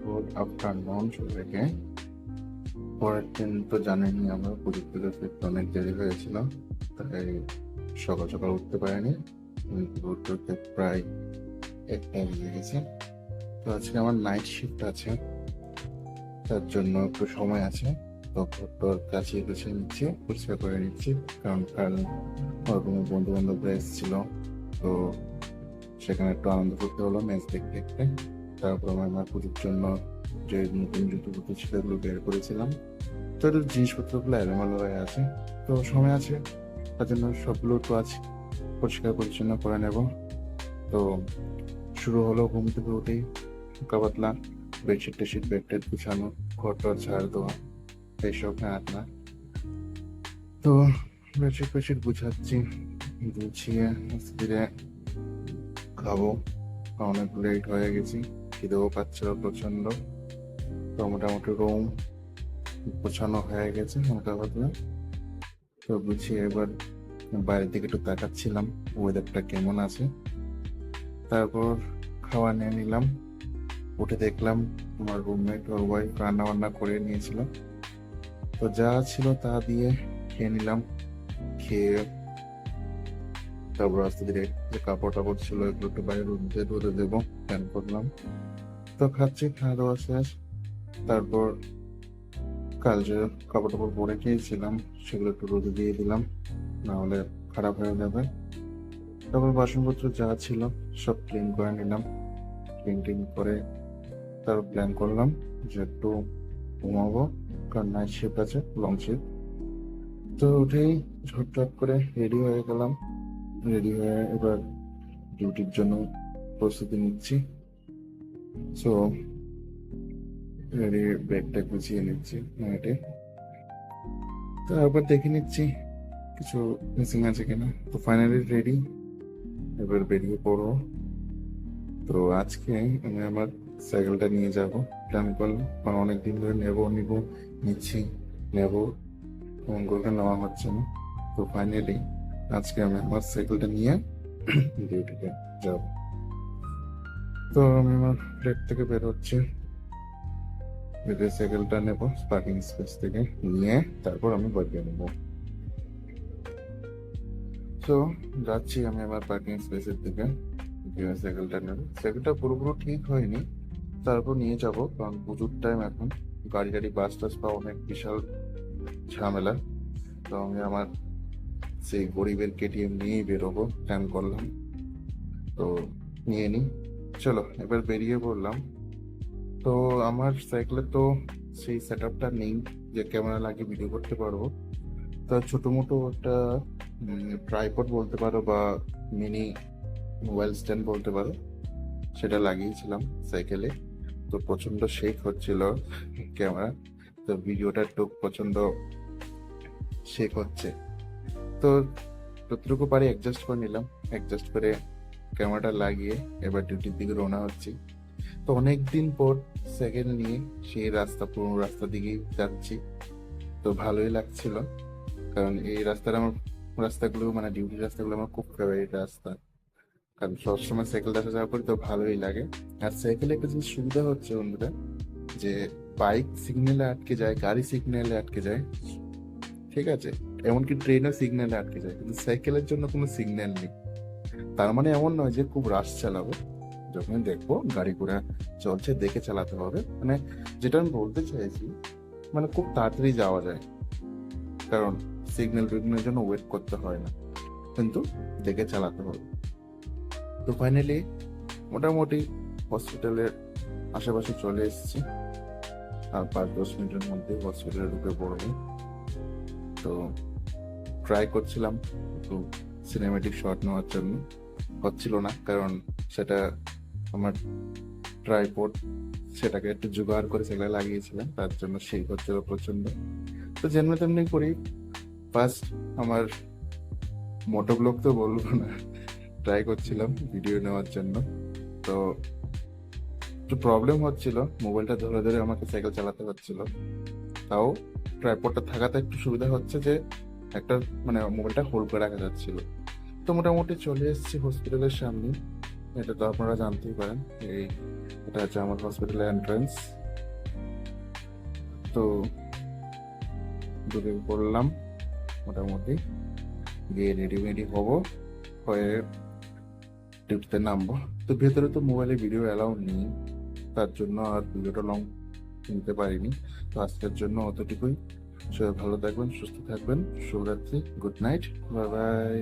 Good afternoon সবাইকে পরের দিন তো জানেনি আমরা পুজো ফিরতে অনেক দেরি হয়েছিল, তাই সকাল সকাল উঠতে পারিনি। উঠতে প্রায় একটা বেজে গেছে তো আজকে আমার নাইট শিফট আছে, তার জন্য একটু সময় আছে। তো ঘরটার কাছে গুছিয়ে নিচ্ছি, পরিষ্কার করে নিচ্ছি, কারণ কাল ওরকম বন্ধু বান্ধবরা এসেছিল, তো সেখানে একটু আনন্দ করতে হলো ম্যাচ দেখতে দেখতে। তারপর আমি আমার পুজোর জন্য যে নতুন জুতো ছিল এগুলো বের করেছিলাম। তো জিনিসপত্রগুলো এলোমেলো হয়ে আছে। তো সময় আছে, তার জন্য সবগুলো তো আজ পরিষ্কার পরিচ্ছন্ন করে নেব। তো শুরু হলো ঘুম থেকে উঠেই হালকা পাতলা বেডশিট টেডশিট বেড টেড গুছানো, ঘর টর ঝাড় দেওয়া, এইসব হ্যাঁ না তো বেডশিট ফেডশিট গুছাচ্ছি, গুছিয়ে ধীরে খাব। অনেক লেট হয়ে গেছি। খিদেও পাচ্ছিল প্রচণ্ড তো মোটামুটি রুম গোছানো হয়ে গেছে হালকা পাতলা। তো গুছিয়ে এবার বাইরের দিকে একটু তাকাচ্ছিলাম ওয়েদারটা কেমন আছে। তারপর খাওয়া নিয়ে নিলাম, উঠে দেখলাম আমার রুমমেট ওর ওয়াইফ রান্না বান্না করে নিয়েছিল। তো যা ছিল তা দিয়ে খেয়ে নিলাম, খেয়ে তারপর আস্তে ধীরে যে কাপড় টাপড় ছিল, এগুলো একটু বাইরে রোদে রোদে দেবো প্ল্যান করলাম। তো খাচ্ছি, খাওয়া দাওয়া শেষ। তারপর কাল যে কাপড় টাপড় পরে খেয়েছিলাম, সেগুলো একটু রোদে দিয়ে দিলাম, না হলে খারাপ হয়ে যাবে। তারপর বাসনপত্র যা ছিল সব ক্লিন করে নিলাম। ক্লিন টিন করে তারপর প্ল্যান করলাম যে একটু ঘুমাবো, কারণ নাইট শিফট আছে লং শিফট তো উঠেই ঝটঝট করে রেডি হয়ে গেলাম। রেডি হয়ে এবার ডিউটির জন্য প্রস্তুতি নিচ্ছি। সো রেডি ব্যাগটা গুছিয়ে নিচ্ছি নাইটে তারপর দেখে নিচ্ছি কিছু মিসিং আছে কিনা। তো ফাইনালি রেডি এবার বেরিয়ে পড়ব। তো আজকে আমি আমার সাইকেলটা নিয়ে যাব প্ল্যান করলাম। কারণ অনেকদিন ধরে নেব, নিব, নিচ্ছি, নেব। মঙ্গলকে নেওয়া হচ্ছে না। তো ফাইনালি আজকে আমি আমার সাইকেলটা নিয়ে ডিউটিতে যাব। তো আমি আমার ফ্ল্যাট থেকে বের হচ্ছি। বেরিয়ে সাইকেলটা নেব পার্কিং স্পেস থেকে নিয়ে তারপর আমি বাড়িতে নেব। তো যাচ্ছি আমি আমার পার্কিং স্পেসের দিকে। গিয়ে সাইকেলটা নেব। সাইকেলটা পুরোপুরি ঠিক হয়নি। তারপর নিয়ে যাব, কারণ পুজোর টাইম এখন। গাড়ি গাড়ি বাস টাস পাওয়া অনেক বিশাল ঝামেলা। তো আমি আমার সেই গরিবের কেটিএম নিয়েই বেরোবো প্ল্যান করলাম। তো নিয়ে নিই চলো, এবার বেরিয়ে পড়লাম। তো আমার সাইকেলে তো সেই সেট আপটা নেই যে ক্যামেরা লাগিয়ে ভিডিও করতে পারব। তো ছোটো মোটো একটা ট্রাইপড বলতে পারো বা মিনি মোবাইল স্ট্যান্ড বলতে পারো, সেটা লাগিয়েছিলাম সাইকেলে তো প্রচণ্ড শেক হচ্ছিল ক্যামেরা তো ভিডিওটা একটু প্রচণ্ড শেক হচ্ছে। তো যতটুকু পারি অ্যাডজাস্ট করে নিলাম। অ্যাডজাস্ট করে ক্যামেরাটা লাগিয়ে এবার ডিউটির দিকে রওনা হচ্ছি। তো অনেক দিন পর সেকেন্ড নিয়ে সেই রাস্তা, পুরনো রাস্তা দিকেই যাচ্ছি। তো ভালোই লাগছিল। কারণ এই রাস্তাটা আমার, রাস্তাগুলো মানে ডিউটি রাস্তাগুলো আমার খুব ফেভারিট রাস্তা। কারণ সবসময় সাইকেল আসা যাওয়া করি তো ভালোই লাগে। আর সাইকেলে একটা জিনিস সুবিধা হচ্ছে বন্ধুরা, যে বাইক সিগন্যালে আটকে যায়, গাড়ি সিগন্যালে আটকে যায়। ঠিক আছে? এমনকি ট্রেনও সিগন্যালে আটকে যায়, কিন্তু সাইকেলের জন্য কোনো সিগন্যাল নেই। তার মানে এমন নয় যে খুব রাশ চালাবো, যখন দেখব গাড়ি ঘোড়া চলছে, দেখে চালাতে হবে। মানে যেটা আমি বলতে চাইছি মানে খুব তাড়াতাড়ি যাওয়া যায়। কারণ সিগন্যাল টিগন্যালের জন্য ওয়েট করতে হয় না, কিন্তু দেখে চালাতে হবে। তো ফাইনালি মোটামুটি হসপিটালের আশেপাশে চলে এসেছি। আর পাঁচ দশ মিনিটের মধ্যে হসপিটালে ঢুকে পড়ব। তো ট্রাই করছিলাম একটু সিনেমেটিক শট নেওয়ার জন্য হচ্ছিল না, কারণ সেটা আমার ট্রাইপড সেটাকে একটু জোগাড় করে সেগুলো লাগিয়েছিলাম, তার জন্য সেই হচ্ছিল প্রচণ্ড তো যেমনি তেমনি করি ফার্স্ট আমার মোটো ব্লগ তো বলব না ট্রাই করছিলাম ভিডিও নেওয়ার জন্য। তো একটু প্রবলেম হচ্ছিল, মোবাইলটা ধরে ধরে আমাকে সাইকেল চালাতে হচ্ছিল। তাও ট্রাইপডটা থাকাতে একটু সুবিধা হচ্ছে যে একটা মানে মোবাইলটা হোল্ড করে রাখা যাচ্ছিল। তো মোটামুটি চলে এসেছি হসপিটালের সামনে। এটা তো আপনারা জানতেই পারেন, এই এটা হচ্ছে আমার হসপিটালের এন্ট্রান্স তো দুদিন পড়লাম মোটামুটি গিয়ে রেডি মেডি হব, হয়ে ডিউটিতে নামবো। তো ভেতরে তো মোবাইলে ভিডিও অ্যালাউ নেই, তার জন্য আর ভিডিওটা লং নিতে পারিনি। তো আজকের জন্য অতটুকুই। সবাই ভালো থাকবেন সুস্থ থাকবেন। শুভরাত্রি গুড নাইট বাই বাই